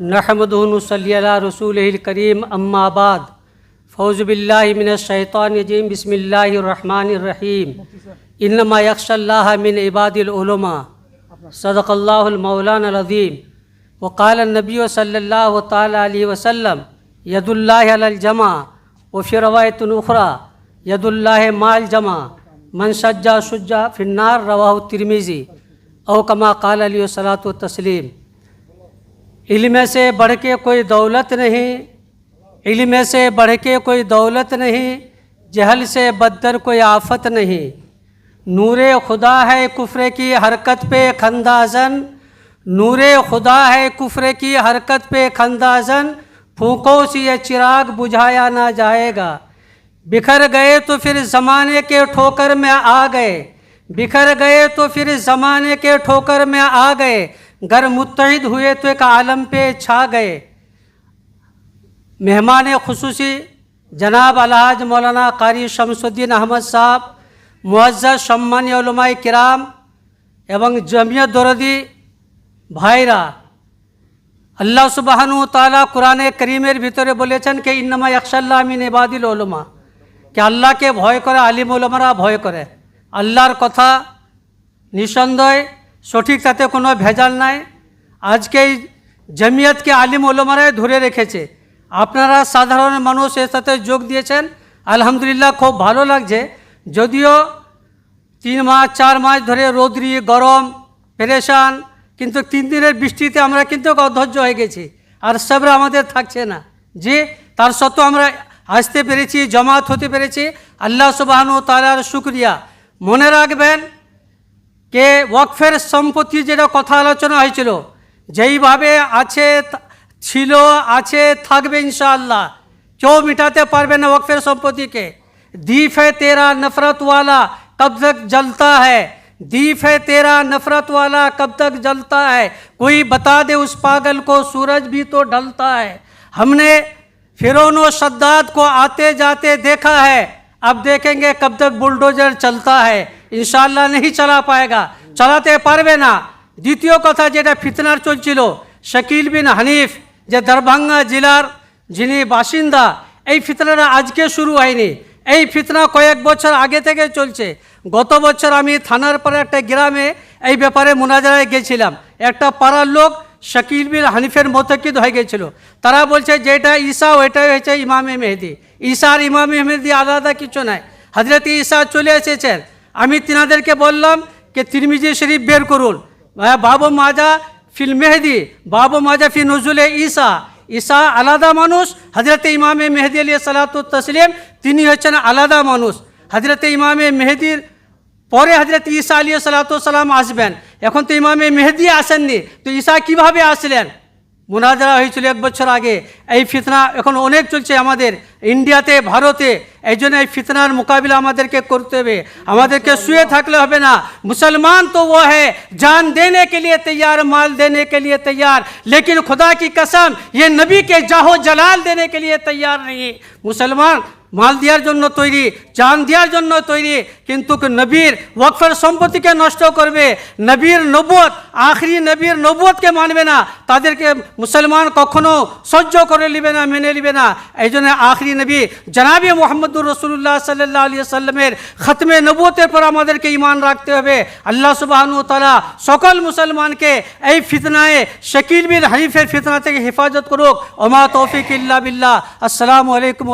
نحمد صلی اللہ رسول الکریم، اما بعد. فوز باللہ من الشیطان الرجیم، بسم اللہ الرحمن الرحیم. انما یکش اللہ من عباد العلماء. صدق اللہ المولان العظیم. وقال النبی صلی اللہ تعالیٰ علیہ وسلم، ید اللہ علی الجمع. وفی روایت ید اللہ مال جمع من شجا فنار روا ترمیزی او کما قال علیہ صلاۃ و تسلیم علم سے بڑھ کے کوئی دولت نہیں، علم سے بڑھ کے کوئی دولت نہیں، جہل سے بدر کوئی آفت نہیں۔ نور خدا ہے کفر کی حرکت پہ خندازن نور خدا ہے کفر کی حرکت پہ خندازن پھونکوں سے یہ چراغ، بجھایا نہ جائے گا۔ بکھر گئے تو پھر زمانے کے ٹھوکر میں آ گئے۔ بکھر گئے تو پھر زمانے کے ٹھوکر میں آ گئے۔ घर मुतहद हुए तो एक आलम पे छा गए मेहमान खसूसी जनाब अलहाज मौलाना कारी शमसुद्दीन अहमद साहब মুআজ্জাজ সম্মানীয় ওলমাই কিরাম এবং জমিয়ত দরদি ভাইরা আল্লাহ সুবাহানু তালা কোরআনে করিমের ভিতরে বলেছেন কে ইন্নামা একশাল্লাহ আমিন এবাদিল ওলমা কে আল্লাহকে ভয় করে আলিম ওলমারা ভয় করে আল্লাহর কথা নিঃসন্দেহে সঠিক তাতে কোনো ভেজাল নাই। আজকে জমিয়তকে আলিম ওলমারাই ধরে রেখেছে। আপনারা সাধারণ মানুষ এর সাথে যোগ দিয়েছেন। আলহামদুলিল্লাহ খুব ভালো লাগছে। যদিও তিন মাস, চার মাস ধরে রোদ্রি, গরম, পেরেশান, কিন্তু তিন দিনের বৃষ্টিতে আমরা কিন্তু অধৈর্য হয়ে গেছি। আর সবরে আমাদের থাকছে না। যে তার সত্ত্বেও আমরা আসতে পেরেছি জমাত হতে পেরেছি। আল্লাহ সুবাহানু তালার শুক্রিয়া। মনে রাখবেন যে ওয়াকফের সম্পত্তি যেটা কথা আলোচনা হয়েছিল، যেইভাবে আছে ছিল، আছে، থাকবে ইনশাআল্লাহ। কেউ মিটাতে পারবে না وقفر সম্পত্তিকে। دیف ہے تیرا نفرت والا کب تک جلتا ہے دیف ہے تیرا نفرت والا کب تک جلتا ہے کوئی بتا دے اس پاگل کو سورج بھی تو ڈھلتا ہے۔ ہم نے فرون و شداد کو آتے جاتے دیکھا ہے۔ اب دیکھیں گے کب تک بلڈوزر چلتا ہے۔ ইনশাল্লাহ নেই চালা পায়গা। চালাতে পারবে না। দ্বিতীয় কথা যেটা ফিতনার চলছিল, শকিল বিন হানিফ, যে দরভাঙ্গা জেলার যিনি বাসিন্দা, এই ফিতনাটা আজকে শুরু হয়নি। এই ফিতনা কয়েক বছর আগে থেকে চলছে। গত বছর আমি থানার পরে একটা গ্রামে এই ব্যাপারে মোনাজারায় গেছিলাম। একটা পাড়ার লোক শাকিল বিন হানিফের মতকিদ হয়ে গেছিল। তারা বলছে যেটা ঈশা ওইটাই হয়েছে ইমামে মেহেদি। ঈশার ইমামে মেহেদি আলাদা কিছু নাই। হজরত ঈশা চলে এসেছেন। আমি তিনাদেরকে বললাম যে তিরমিজি শরীফ বের করুন। বাবু মাজা ফিল মেহেদি, বাবু মাজা ফি নজরুলে ঈসা। ঈসা আলাদা মানুষ হজরত ইমামে মেহেদি আলী সালাত তসলিম, তিনি হচ্ছেন আলাদা মানুষ। হজরত ইমামে মেহেদির পরে হজরত ঈসা আলী সালাতাম আসবেন। এখন তো ইমামে মেহেদি আসেননি, তো ঈসা কীভাবে আসলেন? মোনাজারা হয়েছিল এক বছর আগে। এই ফিতনা এখন অনেক চলছে আমাদের। ইন্ডিয়াতে ভারতে এই জন্য এই ফিতনার মোকাবিলা আমাদেরকে করতে হবে আমাদেরকে শুয়ে থাকলে হবে না মুসলমান তো वो है जान देने के लिए तैयार माल देने के लिए तैयार लेकिन खुदा की कसम ये नबी के जाहो जलाल देने के लिए तैयार नहीं মুসলমান মাল দেওয়ার জন্য তৈরি জান দেওয়ার জন্য তৈরি কিন্তু নবীর ওয়াকফের সম্পত্তিকে নষ্ট করবে নবীর নবত আখরি নবীর নবতকে মানবে না তাদেরকে মুসলমান কখনো সহ্য করে নেবে না মেনে নেবে না এই জন্য আখরি নবী জনাবি মোহাম্মদুর রসুল্লাহ সাল্লাহ আলী সাল্লামের খতমে নবতের পর আমাদেরকে ইমান রাখতে হবে। আল্লাহ সুবাহানু তালা সকল মুসলমানকে এই ফিতনায় শকিল বিন হানিফের ফিতনা থেকে হেফাজত করুক। ওমা তৌফিক ইল্লা বিল্লাহ। আসসালামু আলাইকুম